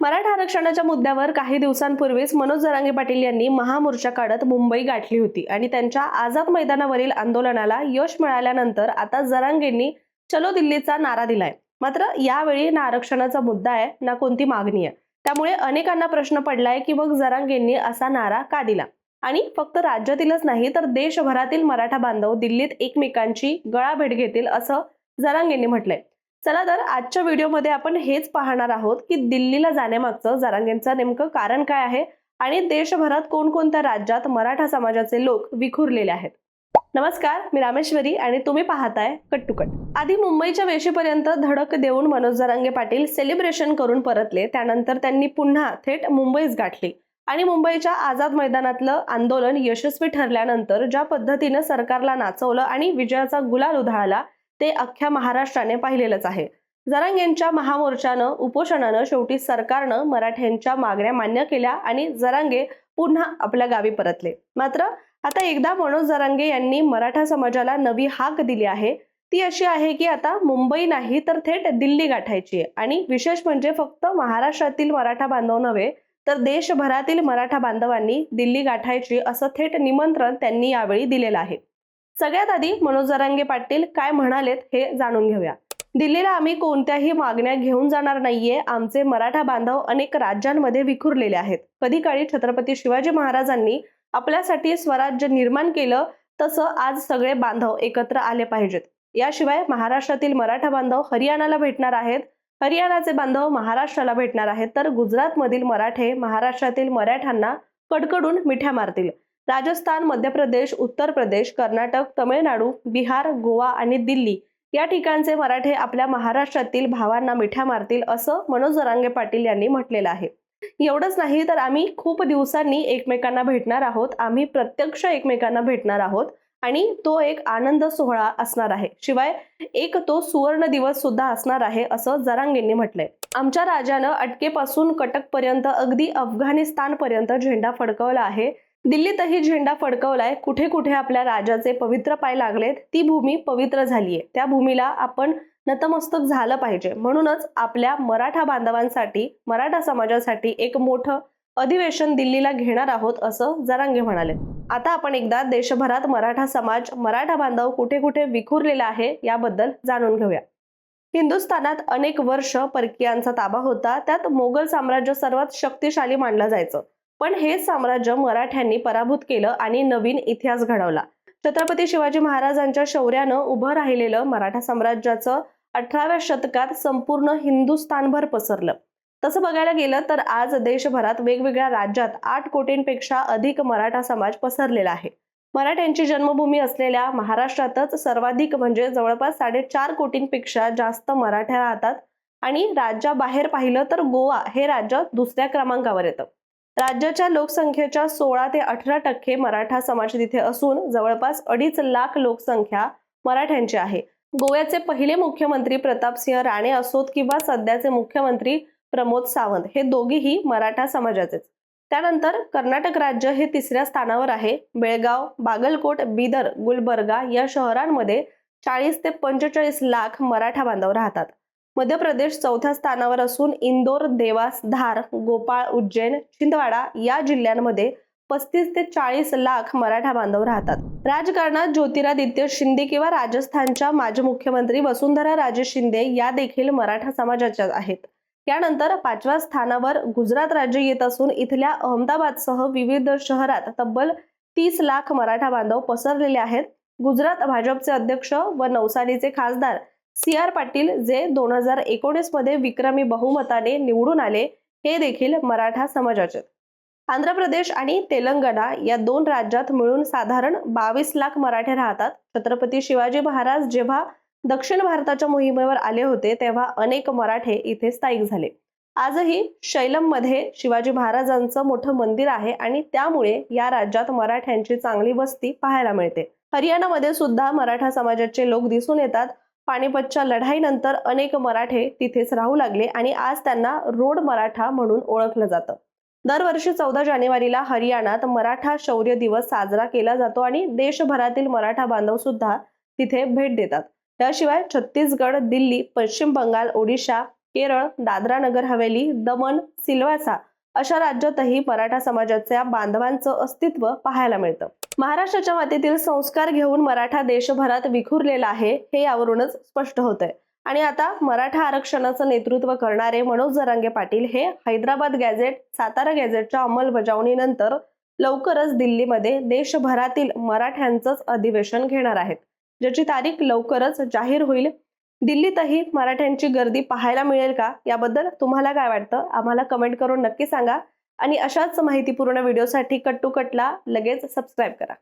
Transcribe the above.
मराठा आरक्षणाच्या मुद्द्यावर काही दिवसांपूर्वीच मनोज जरांगे पाटील यांनी महामोर्चा काढत मुंबई गाठली होती आणि त्यांच्या आझाद मैदानावरील आंदोलनाला यश मिळाल्यानंतर आता जरांगेंनी चलो दिल्लीचा नारा दिलाय. मात्र यावेळी ना आरक्षणाचा मुद्दा आहे ना कोणती मागणी आहे. त्यामुळे अनेकांना प्रश्न पडलाय की मग जरांगेंनी असा नारा का दिला? आणि फक्त राज्यातीलच नाही तर देशभरातील मराठा बांधव दिल्लीत एकमेकांची गळाभेट घेतील असं जरांगेंनी म्हटलंय. चला तर आजच्या व्हिडिओमध्ये आपण हेच पाहणार आहोत की दिल्लीला जाण्यामागचं जारांगेंचं नेमकं कारण काय आहे आणि देशभरात कोणकोणत्या राज्यात मराठा समाजाचे लोक विखुरलेले आहेत. नमस्कार मी रामेश्वरी आणि तुम्ही पाहताय कट आधी मुंबईच्या वेशीपर्यंत धडक देऊन मनोज जरांगे पाटील सेलिब्रेशन करून परतले त्यानंतर त्यांनी पुन्हा थेट मुंबईच गाठली. आणि मुंबईच्या आझाद मैदानातलं आंदोलन यशस्वी ठरल्यानंतर ज्या पद्धतीनं सरकारला नाचवलं आणि विजयाचा गुलाल उधळला ते अख्ख्या महाराष्ट्राने पाहिलेलंच आहे. जरांग यांच्या महामोर्चानं उपोषणानं शेवटी सरकारनं मराठ्यांच्या मागण्या मान्य केल्या आणि जरांगे पुन्हा आपल्या गावी परतले. मात्र आता एकदा मनोज जरांगे यांनी मराठा समाजाला नवी हाक दिली आहे. ती अशी आहे की आता मुंबई नाही तर थेट दिल्ली गाठायची आणि विशेष म्हणजे फक्त महाराष्ट्रातील मराठा बांधव नव्हे तर देशभरातील मराठा बांधवांनी दिल्ली गाठायची असं थेट निमंत्रण त्यांनी यावेळी दिलेलं आहे. सगळ्यात आधी मनोज जरांगे पाटील काय म्हणालेत हे जाणून घेऊया. दिल्लीला आम्ही कोणत्याही मागण्या घेऊन जाणार नाहीये. आमचे मराठा बांधव अनेक राज्यांमध्ये विखुरलेले आहेत. कधी काळी छत्रपती शिवाजी महाराजांनी आपल्यासाठी स्वराज्य निर्माण केलं तसं आज सगळे बांधव एकत्र आले पाहिजेत. याशिवाय महाराष्ट्रातील मराठा बांधव हरियाणाला भेटणार आहेत. हरियाणाचे बांधव महाराष्ट्राला भेटणार आहेत. तर गुजरातमधील मराठे महाराष्ट्रातील मराठ्यांना कडकडून मिठ्या मारतील. राजस्थान मध्य प्रदेश उत्तर प्रदेश कर्नाटक तमिळनाडू बिहार गोवा आणि दिल्ली या ठिकाणचे मराठे आपल्या महाराष्ट्रातील भावांना मिठ्या मारतील असं मनोज जरांगे पाटील यांनी म्हटलेलं आहे. एवढंच नाही तर आम्ही खूप दिवसांनी एकमेकांना भेटणार आहोत. आम्ही प्रत्यक्ष एकमेकांना भेटणार आहोत आणि तो एक आनंद सोहळा असणार आहे. शिवाय एक तो सुवर्ण दिवस सुद्धा असणार आहे असं जरांगेंनी म्हटलंय. आमच्या राजानं अटकेपासून कटकपर्यंत अगदी अफगाणिस्तान पर्यंत झेंडा फडकवला आहे. दिल्लीतही झेंडा फडकवलाय. कुठे कुठे आपल्या राजाचे पवित्र पाय लागलेत ती भूमी पवित्र झालीये. त्या भूमीला आपण नतमस्तक झालं पाहिजे. म्हणूनच आपल्या मराठा बांधवांसाठी मराठा समाजासाठी एक मोठं अधिवेशन दिल्लीला घेणार आहोत असं जरांगे म्हणाले. आता आपण एकदा देशभरात मराठा समाज मराठा बांधव कुठे कुठे विखुरलेला आहे याबद्दल जाणून घेऊया. हिंदुस्थानात अनेक वर्ष परकीयांचा ताबा होता. त्यात मोगल साम्राज्य सर्वात शक्तिशाली मानलं जायचं. पण हे साम्राज्य मराठ्यांनी पराभूत केलं आणि नवीन इतिहास घडवला. छत्रपती शिवाजी महाराजांच्या शौर्यानं उभं राहिलेलं मराठा साम्राज्याचं अठराव्या शतकात संपूर्ण हिंदुस्थानभर पसरलं. तसं बघायला गेलं तर आज देशभरात वेगवेगळ्या राज्यात आठ कोटींपेक्षा अधिक मराठा समाज पसरलेला आहे. मराठ्यांची जन्मभूमी असलेल्या महाराष्ट्रातच सर्वाधिक म्हणजे जवळपास साडेचार कोटींपेक्षा जास्त मराठ्या राहतात आणि राज्याबाहेर पाहिलं तर गोवा हे राज्य दुसऱ्या क्रमांकावर येतं. राज्याच्या लोकसंख्येच्या सोळा ते अठरा टक्के मराठा समाज तिथे असून जवळपास अडीच लाख लोकसंख्या मराठ्यांची आहे. गोव्याचे पहिले मुख्यमंत्री प्रतापसिंह राणे असोत किंवा सध्याचे मुख्यमंत्री प्रमोद सावंत हे दोघेही मराठा समाजाचेच. त्यानंतर कर्नाटक राज्य हे तिसऱ्या स्थानावर आहे. बेळगाव बागलकोट बिदर गुलबर्गा या शहरांमध्ये चाळीस ते पंचेचाळीस लाख मराठा बांधव राहतात. मध्य प्रदेश चौथ्या स्थानावर असून इंदोर देवास धार गोपाळ उज्जैन छिंदवाडा या जिल्ह्यांमध्ये पस्तीस ते चाळीस लाख मराठा बांधव राहतात. राजकारणात ज्योतिरादित्य शिंदे किंवा राजस्थानच्या माजी मुख्यमंत्री वसुंधरा राजे शिंदे या देखील मराठा समाजाच्या आहेत. त्यानंतर पाचव्या स्थानावर गुजरात राज्य येत असून इथल्या अहमदाबादसह विविध शहरात तब्बल तीस लाख मराठा बांधव पसरलेले आहेत. गुजरात भाजपचे अध्यक्ष व नवसारीचे खासदार सी आर पाटील जे दोन हजार एकोणीसमध्ये विक्रमी बहुमताने निवडून आले हे देखील मराठा समाजाचे. आंध्र प्रदेश आणि तेलंगणा या दोन राज्यात मिळून साधारण बावीस लाख मराठे राहतात. छत्रपती शिवाजी महाराज जेव्हा दक्षिण भारताच्या मोहिमेवर आले होते तेव्हा अनेक मराठे इथे स्थायिक झाले. आजही शैलममध्ये शिवाजी महाराजांचं मोठं मंदिर आहे आणि त्यामुळे या राज्यात मराठ्यांची चांगली वस्ती पाहायला मिळते. हरियाणामध्ये सुद्धा मराठा समाजाचे लोक दिसून येतात. पानिपतच्या लढाईनंतर अनेक मराठे तिथेच राहू लागले आणि आज त्यांना रोड मराठा म्हणून ओळखलं जातं. दरवर्षी चौदा जानेवारीला हरियाणात मराठा शौर्य दिवस साजरा केला जातो आणि देशभरातील मराठा बांधव सुद्धा तिथे भेट देतात. त्याशिवाय छत्तीसगड दिल्ली पश्चिम बंगाल ओडिशा केरळ दादरा नगर हवेली दमण सिल्वासा अशा राज्यातही मराठा समाजाच्या बांधवांचं अस्तित्व पाहायला मिळतं. महाराष्ट्राच्या मातीतील संस्कार घेऊन मराठा देशभरात विखुरलेला आहे हे यावरूनच स्पष्ट होतंय. आणि आता मराठा आरक्षणाचं नेतृत्व करणारे मनोज जरांगे पाटील हे हैदराबाद गॅझेट सातारा गॅझेटच्या अंमलबजावणीनंतर लवकरच दिल्लीमध्ये देशभरातील मराठ्यांचंच अधिवेशन घेणार आहेत ज्याची तारीख लवकरच जाहीर होईल दिल्लीतही मराठ्यांची गर्दी पाहायला मिळेल का? याबद्दल तुम्हाला काय वाटतं? आम्हाला कमेंट करून नक्की सांगा. आणि अशाच माहितीपूर्ण व्हिडिओसाठी कट टू कटला लगेच सबस्क्राईब करा.